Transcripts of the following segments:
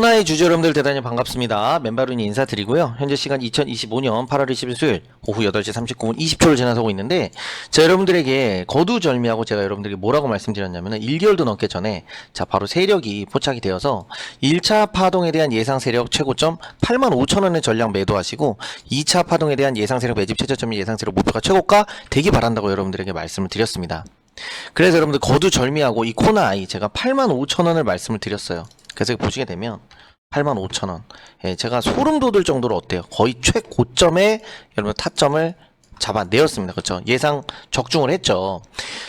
코나의 주주 여러분들 대단히 반갑습니다. 맨바룬이 인사드리고요. 현재 시간 2025년 8월 20일 수요일 오후 8시 39분 20초를 지나서고 있는데 자 여러분들에게 거두절미하고 제가 여러분들에게 뭐라고 말씀드렸냐면 은 1개월도 넘게 전에 자 바로 세력이 포착이 되어서 1차 파동에 대한 예상 세력 최고점 8만 5천 원의 전량 매도하시고 2차 파동에 대한 예상 세력 매집 최저점 이 예상 세력 목표가 최고가 되기 바란다고 여러분들에게 말씀을 드렸습니다. 그래서 여러분들 거두절미하고 이 코나 아이 제가 8만 5천 원을 말씀을 드렸어요. 그래서 보시게 되면 8만 5천 원. 예, 제가 소름 돋을 정도로 어때요? 거의 최고점에 여러분 타점을 잡아내었습니다. 그렇죠? 예상 적중을 했죠.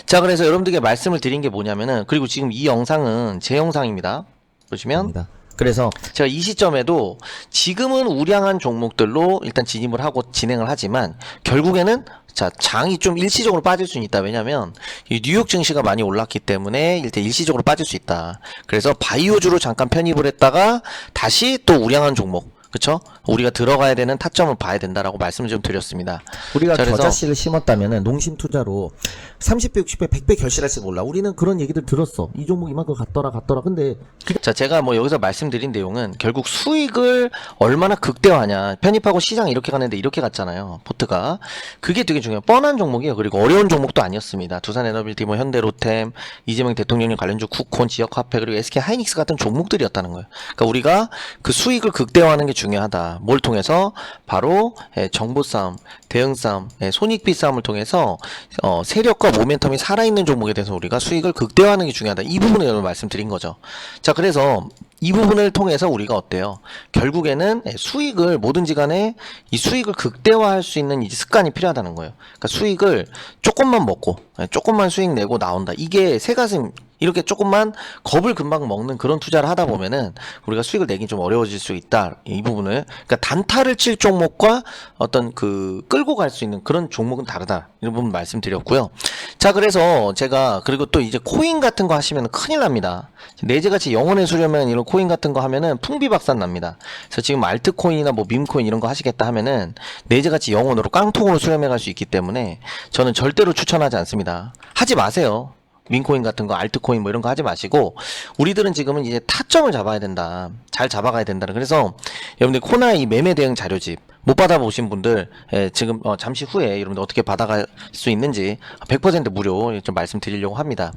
자, 그래서 여러분들에게 말씀을 드린 게 뭐냐면은 그리고 지금 이 영상은 제 영상입니다. 보시면. 그래서 제가 이 시점에도 지금은 우량한 종목들로 일단 진입을 하고 진행을 하지만 결국에는 자 장이 좀 일시적으로 빠질 수는 있다. 왜냐면 이 뉴욕 증시가 많이 올랐기 때문에 일단 일시적으로 빠질 수 있다. 그래서 바이오주로 잠깐 편입을 했다가 다시 또 우량한 종목 그쵸 우리가 들어가야 되는 타점을 봐야 된다라고 말씀을 좀 드렸습니다 우리가 자, 그래서- 겨자씨를 심었다면은 농심 투자로 30배, 60배, 100배 결실할지 몰라. 우리는 그런 얘기들 들었어. 이 종목 이만큼 갔더라, 갔더라. 근데 자, 제가 뭐 여기서 말씀드린 내용은 결국 수익을 얼마나 극대화하냐. 편입하고 시장 이렇게 가는데 이렇게 갔잖아요. 포트가. 그게 되게 중요해요. 뻔한 종목이에요. 그리고 어려운 종목도 아니었습니다. 두산에너빌티, 뭐 현대로템, 이재명 대통령님 관련주 쿠콘, 지역화폐, 그리고 SK 하이닉스 같은 종목들이었다는 거예요. 그러니까 우리가 그 수익을 극대화하는 게 중요 하다. 뭘 통해서? 바로 예, 정보 싸움, 대응 싸움, 예, 손익비 싸움을 통해서 어, 세력과 모멘텀이 살아있는 종목에 대해서 우리가 수익을 극대화하는 게 중요하다. 이 부분을 여러분 말씀드린 거죠. 자, 그래서 이 부분을 통해서 우리가 어때요? 결국에는 예, 수익을 뭐든지 간에 이 수익을 극대화할 수 있는 이제 습관이 필요하다는 거예요. 그러니까 수익을 조금만 먹고 예, 조금만 수익 내고 나온다. 이게 새 가슴 이렇게 조금만 겁을 금방 먹는 그런 투자를 하다 보면은 우리가 수익을 내긴 좀 어려워질 수 있다. 이 부분을. 그러니까 단타를 칠 종목과 어떤 그 끌고 갈 수 있는 그런 종목은 다르다. 이런 부분 말씀드렸고요. 자, 그래서 제가 그리고 또 이제 코인 같은 거 하시면 큰일 납니다. 내재같이 영혼의 수려면 이런 코인 같은 거 하면은 풍비박산 납니다. 그래서 지금 알트코인이나 뭐 밈코인 이런 거 하시겠다 하면은 내재같이 영혼으로 깡통으로 수렴해 갈 수 있기 때문에 저는 절대로 추천하지 않습니다. 하지 마세요. 민코인 같은 거, 알트코인 뭐 이런 거 하지 마시고 우리들은 지금은 이제 타점을 잡아야 된다. 잘 잡아가야 된다. 그래서 여러분들 코나 이 매매 대응 자료집 못 받아보신 분들 예, 지금 어, 잠시 후에 여러분들 어떻게 받아갈 수 있는지 100% 무료 좀 말씀드리려고 합니다.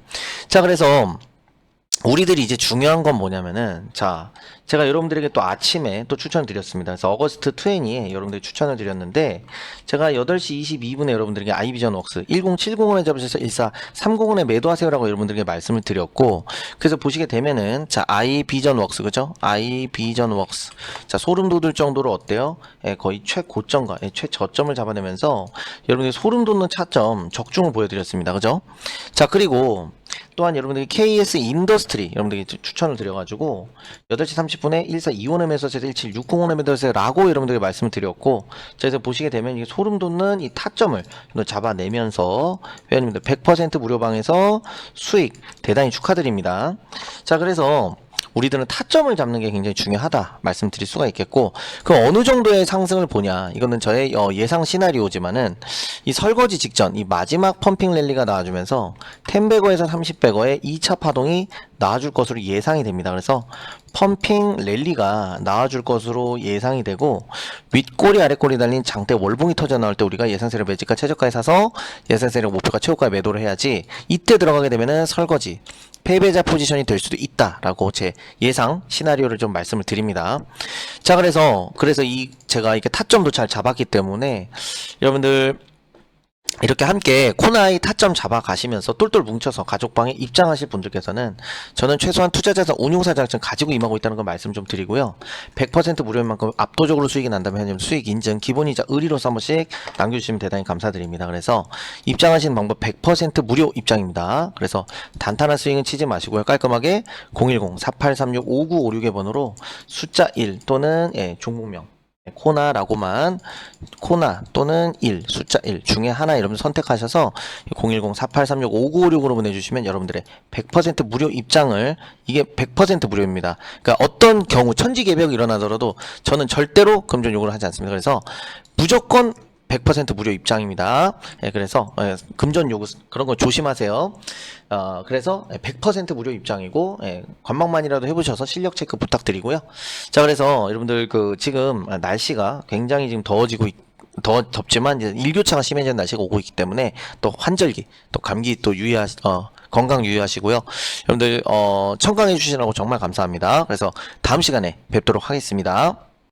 자, 그래서 우리들이 이제 중요한 건 뭐냐면은 자 제가 여러분들에게 또 아침에 또 추천을 드렸습니다. 그래서 어거스트 20에 여러분들이 추천을 드렸는데 제가 8시 22분에 여러분들에게 아이비전 웍스 1070원에 잡으셔서 1430원에 매도하세요라고 여러분들에게 말씀을 드렸고 그래서 보시게 되면은 자 아이비전 웍스 그죠? 아이비전 웍스 자 소름 돋을 정도로 어때요? 예, 거의 최고점과 예, 최저점을 잡아내면서 여러분들이 소름 돋는 차점 적중을 보여드렸습니다. 그죠? 자 그리고 또한 여러분들이 KS 인더스트리 여러분들에게 추- 추천을 드려가지고 8시 30분에 1425원에 매수해서 1760원에 매도하세요 라고 여러분들에게 말씀을 드렸고 자, 그래서 보시게 되면 이게 소름 돋는 이 타점을 좀 잡아내면서 회원님들 100% 무료방에서 수익 대단히 축하드립니다. 자 그래서 우리들은 타점을 잡는 게 굉장히 중요하다 말씀드릴 수가 있겠고 그 어느 정도의 상승을 보냐? 이거는 저의 어, 예상 시나리오지만은 이 설거지 직전 이 마지막 펌핑 랠리가 나와주면서 10배거에서 30배거의 2차 파동이 나와줄 것으로 예상이 됩니다. 그래서 펌핑 랠리가 나와줄 것으로 예상이 되고 윗꼬리 아랫꼬리 달린 장대 월봉이 터져 나올 때 우리가 예상세력 매집가 최저가에 사서 예상세력 목표가 최고가에 매도를 해야지 이때 들어가게 되면은 설거지 패배자 포지션이 될 수도 있다라고 제 예상 시나리오를 좀 말씀을 드립니다. 자, 그래서 그래서 이 제가 이렇게 타점도 잘 잡았기 때문에 여러분들 이렇게 함께 코나이 타점 잡아 가시면서 똘똘 뭉쳐서 가족방에 입장하실 분들께서는 저는 최소한 투자자산 운용사 자격증 가지고 임하고 있다는 걸 말씀 좀 드리고요. 100% 무료인 만큼 압도적으로 수익이 난다면 현재 수익 인증 기본이자 의리로서 한 번씩 남겨주시면 대단히 감사드립니다. 그래서 입장하시는 방법 100% 무료 입장입니다. 그래서 단단한 수익은 치지 마시고요. 깔끔하게 010-4836-5956의 번호로 숫자 1 또는 예, 종목명 코나라고만 코나 또는 1 숫자 1 중에 하나 여러분 선택하셔서 010-4836-5956으로 보내주시면 여러분들의 100% 무료 입장을 이게 100% 무료입니다. 그러니까 어떤 경우 천지개벽이 일어나더라도 저는 절대로 금전 요구를 하지 않습니다. 그래서 무조건 100% 무료 입장입니다. 예, 그래서 예, 금전 요구 그런 거 조심하세요. 어, 그래서 100% 무료 입장이고 예, 관망만이라도 해보셔서 실력 체크 부탁드리고요. 자, 그래서 여러분들 그 지금 날씨가 굉장히 지금 더워지고 있, 더 덥지만 이제 일교차가 심해지는 날씨가 오고 있기 때문에 또 환절기, 또 감기 또 유의하 어 건강 유의하시고요. 여러분들 어 청강해 주시라고 정말 감사합니다. 그래서 다음 시간에 뵙도록 하겠습니다.